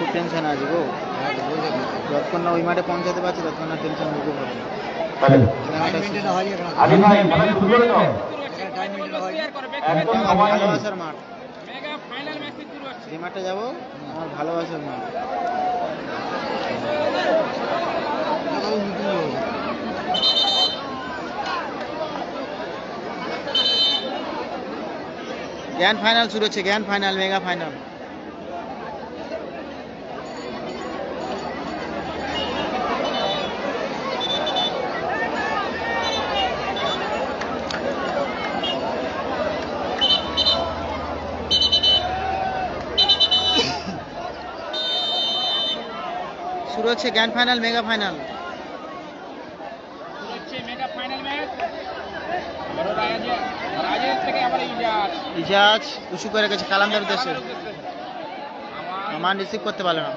খুব টেনশন আছে গো। যতক্ষণ না ওই মাঠে পৌঁছাতে পারছি ততক্ষণ না টেনশন মুখে পড়ে। ভালোবাসার মাঠ। যে মাঠে যাব আমার ভালোবাসার মাঠ। জ্ঞান ফাইনাল শুরু হচ্ছে জ্ঞান ফাইনাল মেগা ফাইনাল। শুরু হচ্ছে জ্ঞান ফাইনাল মেগা ফাইনাল ইজাজ উঁচু করে গেছে কালামদার উদ্দেশ্যে। আমার রিসিভ করতে পারল না।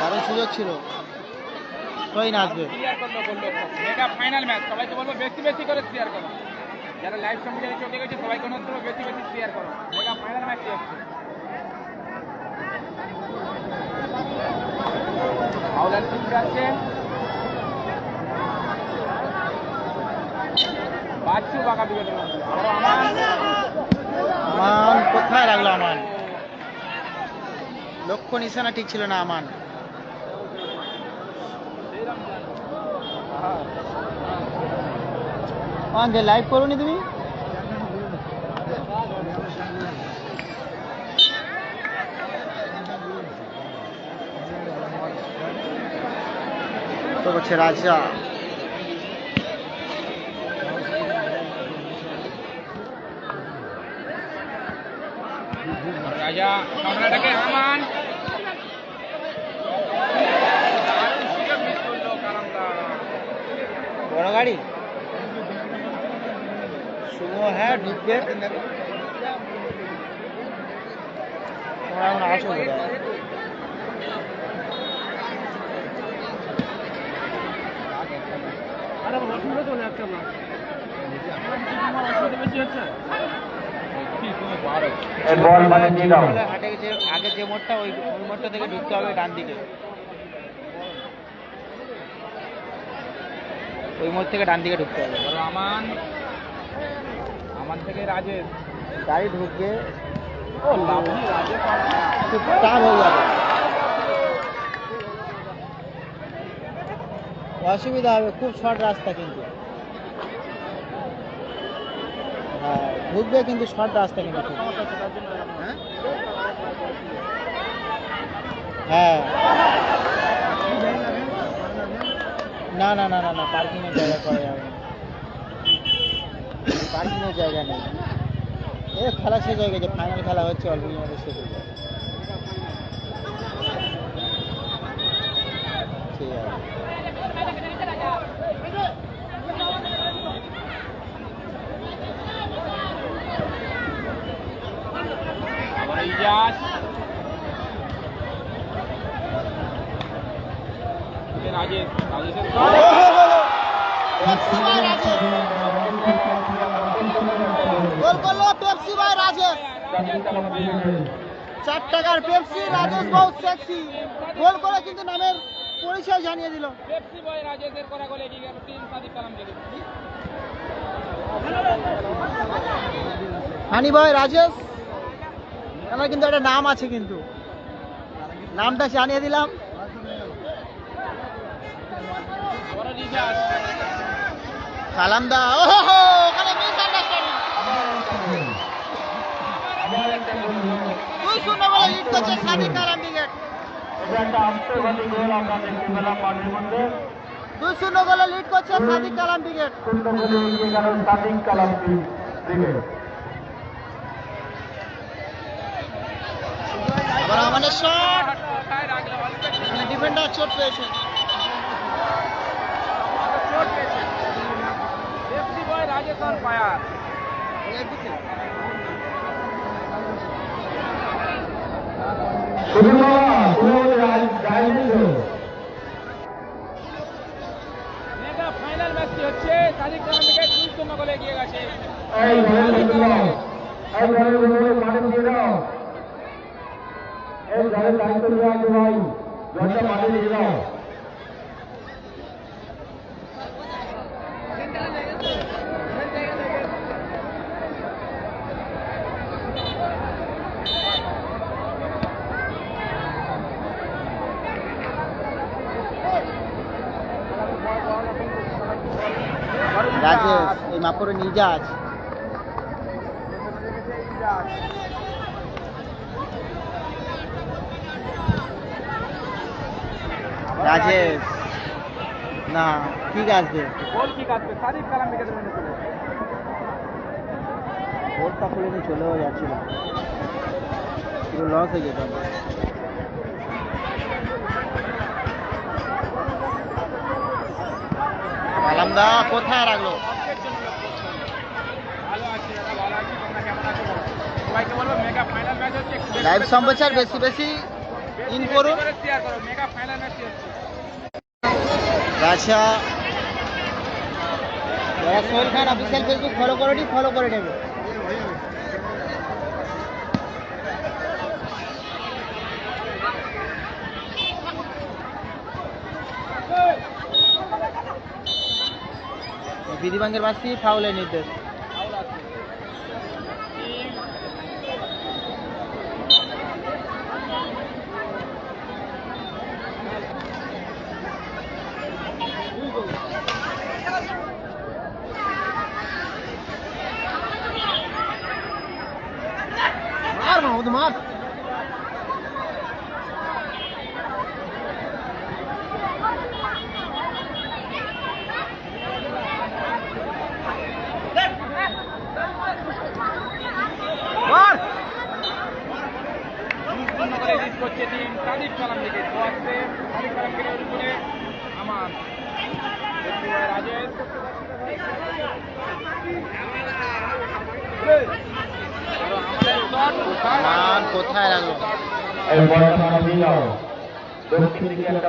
কারণ সুযোগ ছিল। না আসবে। মেগা ফাইনাল ম্যাচ সবাইকে বলব বেশি বেশি করে শেয়ার করো। যারা লাইভ সম্প্রচারে চোখে গেছে সবাইকে অনুরোধ করব বেশি বেশি শেয়ার করো। মেগা ফাইনাল ম্যাচটি হচ্ছে আমান কোথায় রাখল আমান? লক্ষ্য নিশানা ঠিক ছিল না আমান। লাইভ করোনি তুমি? তো করছে রাজা রাজা সামনেটাকে আমান দারুণ সুযোগ মিস করল কালামদার বড় গাড়ি শুভ হ্যাঁ ঢুকবে তোমরা এখন আছো কোথায়? এই বল মানে দিয়ে হাটে যে আগে যে মোড়টা ওই মোড়টা থেকে ঢুকতে হবে ডান দিকে। ওই মোড় থেকে ডান দিকে ঢুকতে হবে। আমান আমান থেকে রাজেশ গাড়ি ঢুকবে ও লাভলি রাজেশ টান হয়ে যাবে। অসুবিধা হবে, খুব শর্ট রাস্তা কিন্তু। হ্যাঁ ঢুকবে কিন্তু শর্ট রাস্তা কিন্তু। হ্যাঁ। না না না না না, পার্কিংয়ের জায়গা করা যাবে না। পার্কিংয়ের জায়গা নেই। এ খেলা শেষ হয়ে গেছে ফাইনাল খেলা হচ্ছে অল্প মধ্যে শেষ হয়ে যাবে। ঠিক আছে। আবার রাজেশ গোল করল পেপসি ভাই রাজেশ। চার টাকার পেপসি রাজেশ বহুত সেক্সি গোল করে কিন্তু নামের পরিচয় জানিয়ে দিল। পেপসি বয় রাজেশের করা গোলে এগিয়ে গেল তিন সাদিক কালাম থেকে হানি ভাই রাজেশ। আমার কিন্তু একটা নাম আছে কিন্তু। নামটা জানিয়ে দিলাম। ওখানে মিসআন্ডারস্ট্যান্ডিং দুই শূন্য বলে লিড করছে সাদিক ব্রিগেড গোল দুই শূন্য বলে লিড করছে সাদিক কালাম ব্রিগেড গোলে গেল সাদিক কালাম দিকে আবার আমাদের শট কোথায় রাখলে ভালো পেয়েছে। এখানে ডিফেন্ডার চোট পেয়েছে চোট পেয়েছে পেপসি বয় ফায়ার শুরু হওয়া শুরু যাইছিল মেগা ফাইনাল ম্যাচটি হচ্ছে? কালাম থেকে দুই শূন্য গোলে এগিয়ে গেছে। গাড়ির দায়িত্ব নিয়ে আছে ভাই জলটা মাঠে নিয়ে যাও। রাজেশ এই মাপুরে নিজাজ না ঠিক আছে বল কি কাটবে সাদিক কালাম থেকে দেবেন চলে বোর্ডটা খুলে নিয়ে চলেও যাচ্ছিল। পুরো লস হয়ে যেত আমার। আলামদা কোথায় রাখল? লাইভ সম্প্রচার বেশি বেশি ইন করুন। শেয়ার করো মেগা ফাইনাল ম্যাচ আচ্ছা যারা Sohel Khan official Facebook follow করেনি ফলো করে নেবে। বিধিবাঙ্গের বাসি ফাউলের নির্দেশ মার মাহমুদ মার মার সম্পূর্ণ করে লিড করছে টিম সাদিক কালাম থেকে তো আসছে সাদিক কালাম থেকে উপরে আমার দেখতে পাই রাজেশ আরও আমাদের শট মান কোথায় রাখল এই বলটা মাঠে নিয়ে যাও দক্ষিণ দিকে একটা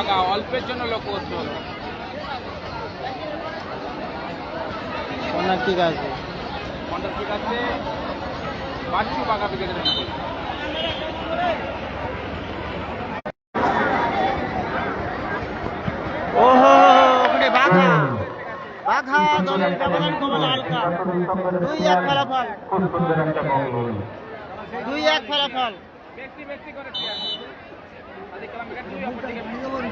বাগা অল্পের জন্য লোক করতে হলো ঠিক আছে। কন্টার ঠিক আছে। বাচ্চু ওহো ওখানে বাঘা। বাঘা দলের ব্যবধান কমালো হালকা। দুই এক ফলাফল খুব সুন্দর একটা বল দুই এক ফলাফল ব্যক্তি ব্যক্তি করে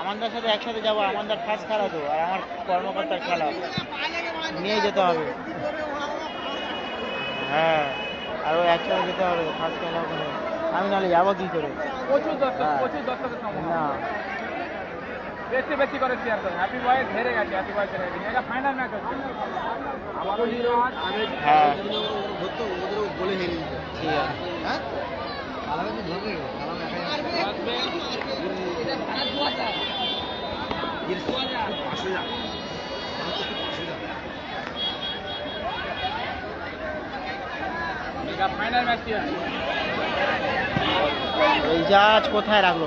আমাদের সাথে একসাথে যাব আমাদের ফার্স্ট খেলা তো আর আমার কর্মকর্তার খেলা। নিয়ে যেতে হবে। হ্যাঁ। আর ওই একসাথে যেতে হবে ফার্স্ট খেলা ওখানে আমি নাহলে যাব কি করে প্রচুর দর্শক হ্যাঁ। প্রচুর দর্শকের না। বেশি বেশি করে শেয়ার করে। হ্যাপি বয়েস হেরে গেছে হ্যাপি বয়েস হেরে গেছে। এটা ফাইনাল ম্যাচ হচ্ছে। আমারও হিরো হ্যাঁ ঠিক আছে। হ্যাঁ? এটা ফাইনাল ম্যাচটি হচ্ছে এই জাহাজ কোথায় রাখল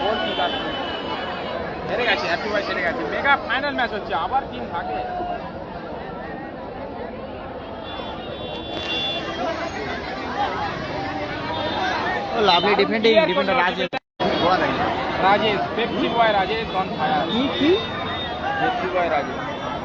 গোল ঠিক আছে গেছে হ্যাপি বয় সেরে গেছে মেগা ফাইনাল ম্যাচ হচ্ছে আবার টিম থাকে ও lovely defending defender Rajesh Rajesh Pepsi boy Rajesh gone fire কি কি পেপসি বয় রাজেশ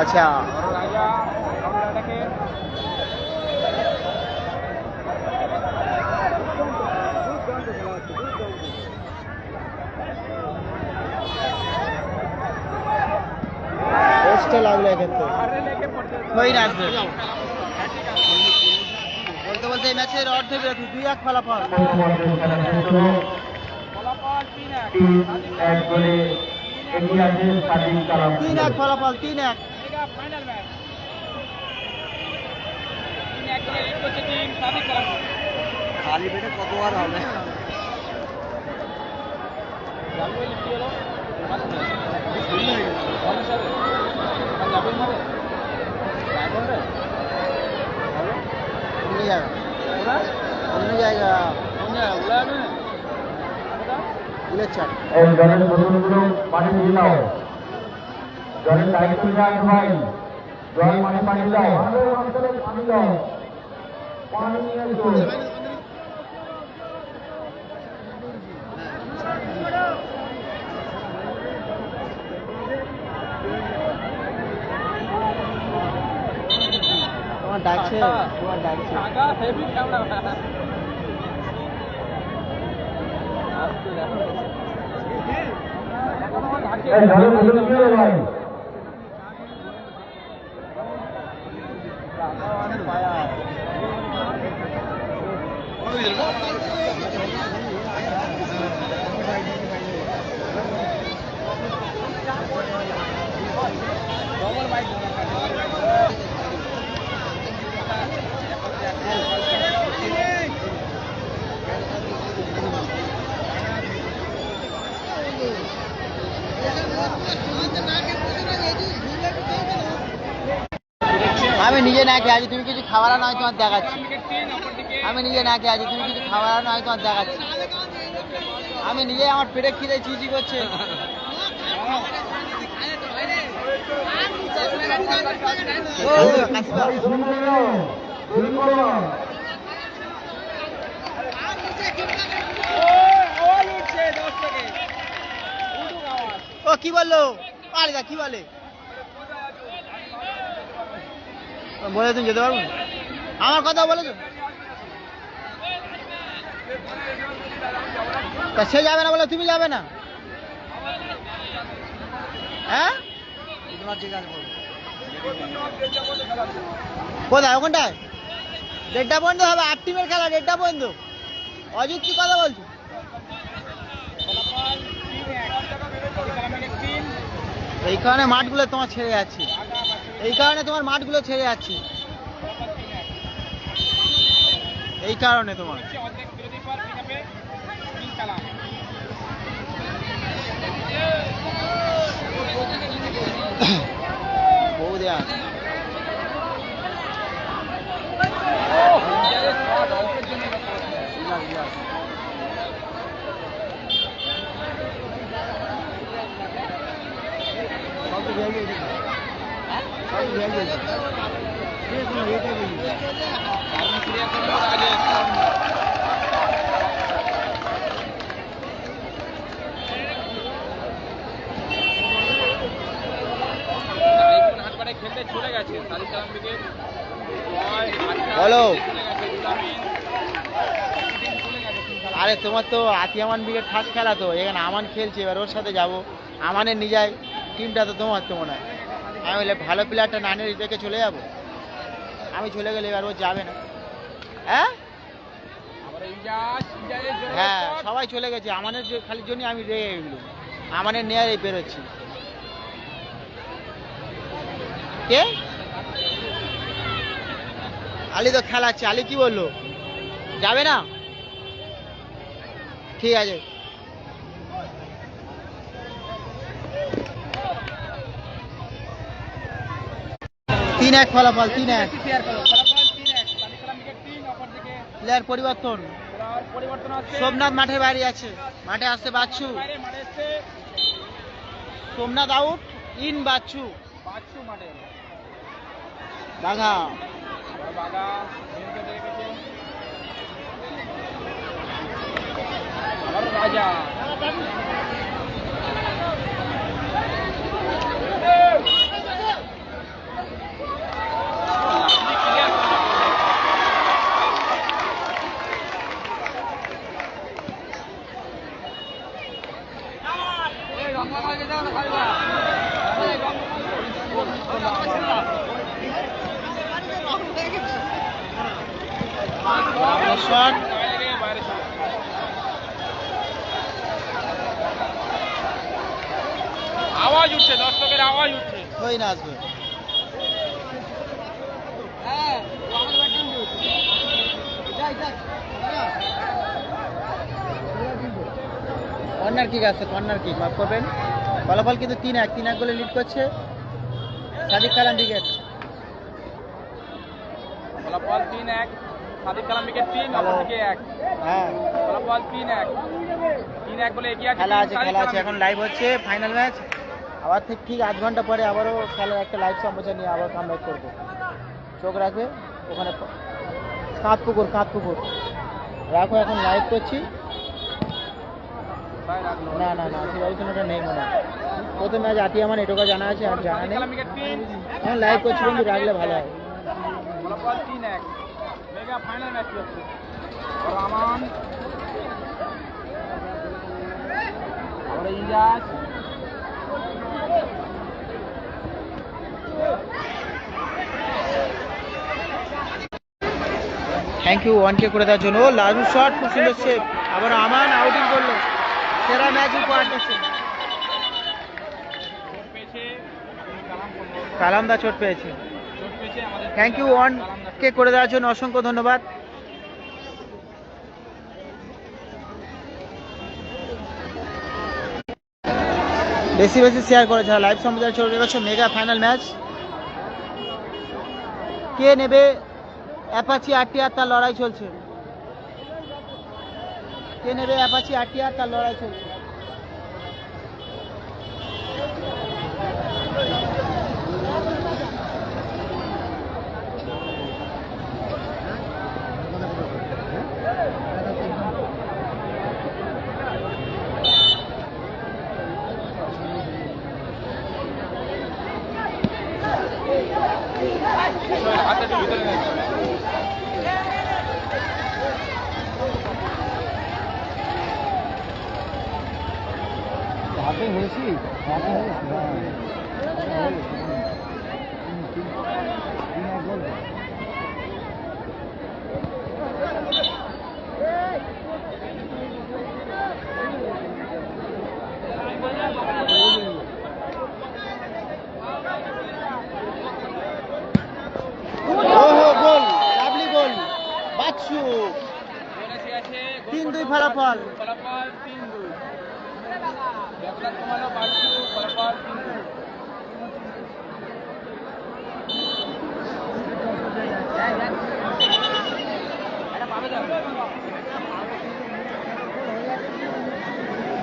আচ্ছা কন্ট্রাটাকে লাগল এক্ষেত্রে। আসবে। বলতে বলতে এই ম্যাচের অর্ধ বিরতি দুই এক ফলাফল। তিন এক ফলাফল তিন এক। মেগা ফাইনাল ম্যাচ লিড করছে টিম খালি পেটে কতবার হবে? অন্য জায়গা। অন্য জায়গা। কোন জায়গা। ওরা চাট। এই দলের দাও জলের দায়িত্ব আসো ভাই। জল মানে পানি দাও পানি দাও পানি নিয়ে এসো। তোমার ডাকছে তোমার ডাকছে। হেভি ক্যামেরা বোতল কি হলো ভাই আমি নিজে না খেয়ে আছি তুমি কিছু খাবার নয় তোমার দেখাচ্ছি আমি নিজে না খেয়ে আছি তুমি কিছু খাবার নয় তোমার দেখাচ্ছি আমি নিজে আমার পেটে খিদে চিচি করছে ও, কাশিমা। ভাই শুরু করে দাও শুরু করো ও, কি বলল? আরে দা কি বলে? বলে তুমি যেতে পারব? আমার কথা বলেছ তা। সে যাবে না বলে তুমি যাবে না। হ্যাঁ? কোথায়, ওখানটায়? দেড়টা পর্যন্ত হবে আট টিমের খেলা দেড়টা অজিত কি কথা বলছো? এই কারণে মাঠগুলো তোমার ছেড়ে যাচ্ছে। এই কারণে তোমার মাঠগুলো ছেড়ে যাচ্ছে। এই কারণে তোমার। বউ দেয়া খেলা। আরে তোমার তো আতি আমান বিকেট ফার্স্ট খেলা তো, এখানে আমান খেলছে, এবার ওর সাথে যাব আমানের নিজের টিমটা তো তোমার তো মনে হয়। আমি বলে ভালো প্লেয়ারটা না নিয়ে চলে যাব। আমি চলে গেলে এবার ও যাবে না। হ্যাঁ? হ্যাঁ সবাই চলে গেছে। আমাদের যে খালির জন্য আমি রেগে গেলাম আমাদের নেয়ারে বেরোচ্ছি। কে? আলি তো খেলাচ্ছে। আলি কি বলল? যাবে না? ঠিক আছে। এক ফলাফল তিন এক। প্লেয়ার পরিবর্তন। সোমনাথ মাঠের বাইরে আছে। মাঠে আসছে বাচ্চু। মাঠে Somnath out in Bachchu. Bachchu Bagha. Raja shot বাইরে শট আওয়াজ উঠছে দর্শকের আওয়াজ উঠছে হই না আসবে কর্নার কিক আছে কর্নার কিক মাফ করবেন। ফলাফল কিন্তু তিন এক তিন এক গোলে লিড করছে সাদিক কালাম উইকেট ফলাফল তিন এক সাদিক কালাম উইকেট তিন। অপরদিকে এক। হ্যাঁ। ফলাফল তিন এক। তিন এক বলে এগিয়ে আছে খেলা আছে খেলা আছে এখন লাইভ হচ্ছে ফাইনাল ম্যাচ আবার ঠিক ঠিক আধ ঘণ্টা পরে আবারও খেলার একটা লাইভ সম্প্রচার নিয়ে আবার কাম করব। চোখ রাখবে ওখানে কাঁধ পুকুর কাঁধ পুকুর। রাখো এখন লাইভ করছি। না না না নেই মনে প্রথম ম্যাচ আতিয়ামান এটুকু জানা আছে, আর জানা নেই। করছি বন্ধু রাখলে ভালো হয়। থ্যাংক ইউ ওয়ানকে করে দেওয়ার জন্য। লাজু শট খুব সুন্দর সেভ আবার আমান আউটিং করল। সেরা ম্যাচ উপহার কালামদা চোট পেয়েছে। থ্যাংক ইউ ওয়ানকে করে দেওয়ার জন্য অসংখ্য ধন্যবাদ। বেশি বেশি শেয়ার করে লাইভ সম্প্রচার চলে গেছে মেগা ফাইনাল ম্যাচ কে নেবে? অ্যাপাচি আটটি আর তার লড়াই চলছে। কে নেবে অ্যাপাচি আটটি আর তার লড়াই চলছে হাতটা একটু ভিতরে নিয়ে চলে। হাতে হয়েছি হাতে ওহো গোল লাভলি গোল বাচ্চু বলেছে আছে গোল তিন দুই করতে ফলাফল। ফলাফল তিন দুই। কমালো ফলাফল তিন দুই।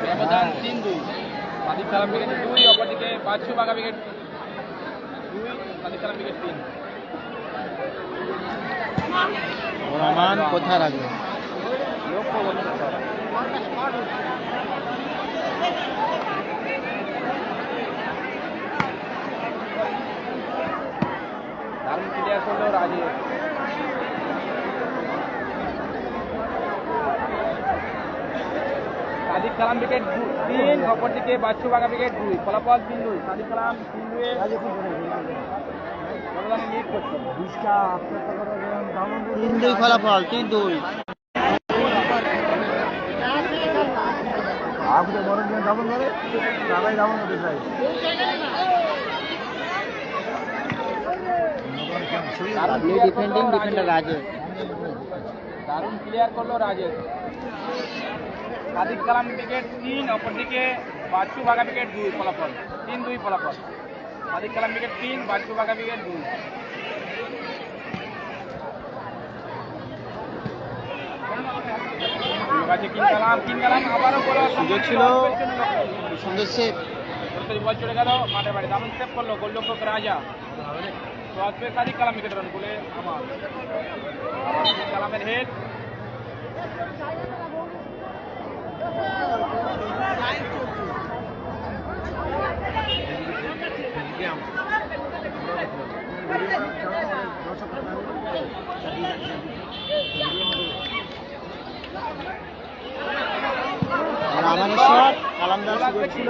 ব্যবধান তিন দুই। সাদিক সালাম উইকেট দুই অপরদিকে বাচ্চু বাগা উইকেট দুই সাদিক সালাম উইকেট তিন। রহমান কোথায় রাখবে കൊണ്ട് റാലി সাদিক কালাম উইকেট তিন অপরদিকে বাচ্চু বাঘা উইকেট দুই। ফলাফল তিন দুই। সাদিক কালাম তিন দুই তিন দুই ফলাফল তিন দুই। আপনি দাবন করে দাবন করতে চাই ডিফেন্ডিং ডিফেন্ডার রাজে দারুণ ক্লিয়ার করল রাজেশ সাদিক কালাম উইকেট তিন অপরদিকে বাচ্চু বাগা উইকেট দুই ফলাফল। তিন দুই ফলাফল। সাদিক কালাম উইকেট তিন বাচ্চু বাগা উইকেট দুই। সুযোগ ছিল। সুন্দর সেভ চলে গেল মাঠের বাড়ি। দারুণ সেভ করল গোলরক্ষক রাজা। আসবে সাদিক কালাম উইকেট রান বলে আমার। কালামের হেড। আমাদের শট কালামদার? ছিল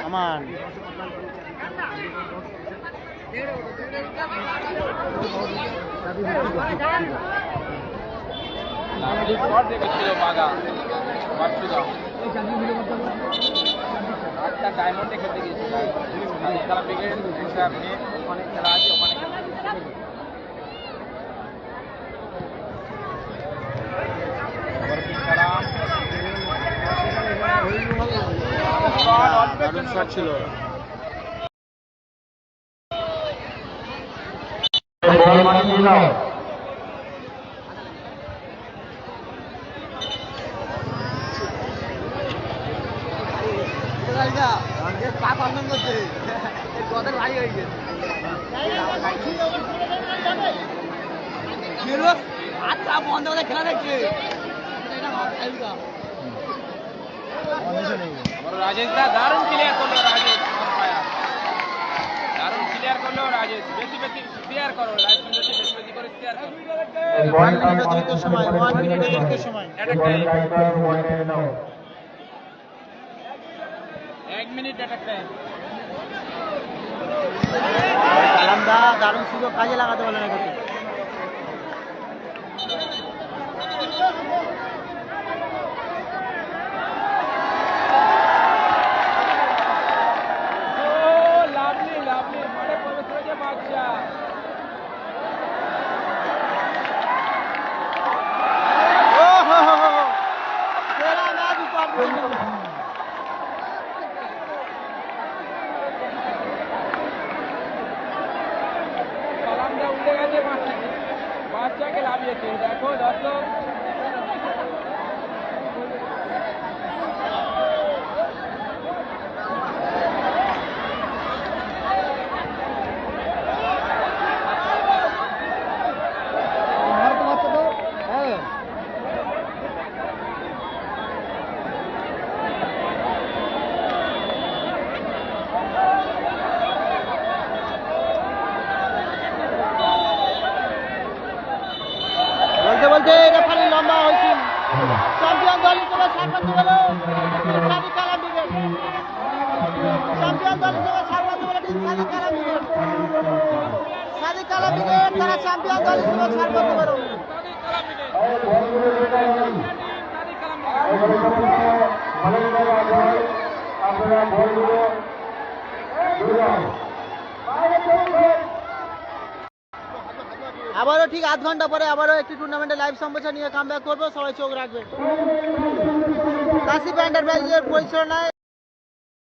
আমার দেখেছিল বাগা বাচ্চুদা একটা ডায়মন্ডে খেলতে গিয়েছিল খেলা আছে ওখানে খেলা ছিল মাঠে নিয়ে যাও আবার রাজেশ দা দারুণ ক্লিয়ার করল রাজেশ। দারুণ ক্লিয়ার করল রাজেশ বেশি বেশি ক্লিয়ার করো লাইভ বেশি বেশি বেশি করে ওয়ান মিনিট অতিরিক্ত সময় ওয়ান মিনিট অতিরিক্ত সময়। এক মিনিট অ্যাটাক টাইম কালামদা দারুণ সুযোগ কাজে লাগাতে পারলেন এটাকে ও লাভলি লাভলি মাঠে প্রবেশ করেছে বাচ্চা ও হো হো হো সেরা ম্যাচ উপহার কালামটা উঠে গেছে বাচ্চাকে বাচ্চাকে লাভিয়েছে দেখো দর্শক বলতে বলতে রেফারি লম্বা হয়েছে চ্যাম্পিয়ন দল হিসেবে সর্বোচ্চ হলো সাদিক কালাম ব্রিগেড চ্যাম্পিয়ন দল হিসেবে সর্বোচ্চ হলো team Sadik Kalam brigade Sadik Kalam brigade আবারও ঠিক আধ ঘণ্টা পরে আবারও একটি টুর্নামেন্টে লাইভ সম্প্রচার নিয়ে কাম ব্যাক করব। সবাই চোখ রাখবে কাশি প্যান্ডার ব্যাগের পরিচালনায়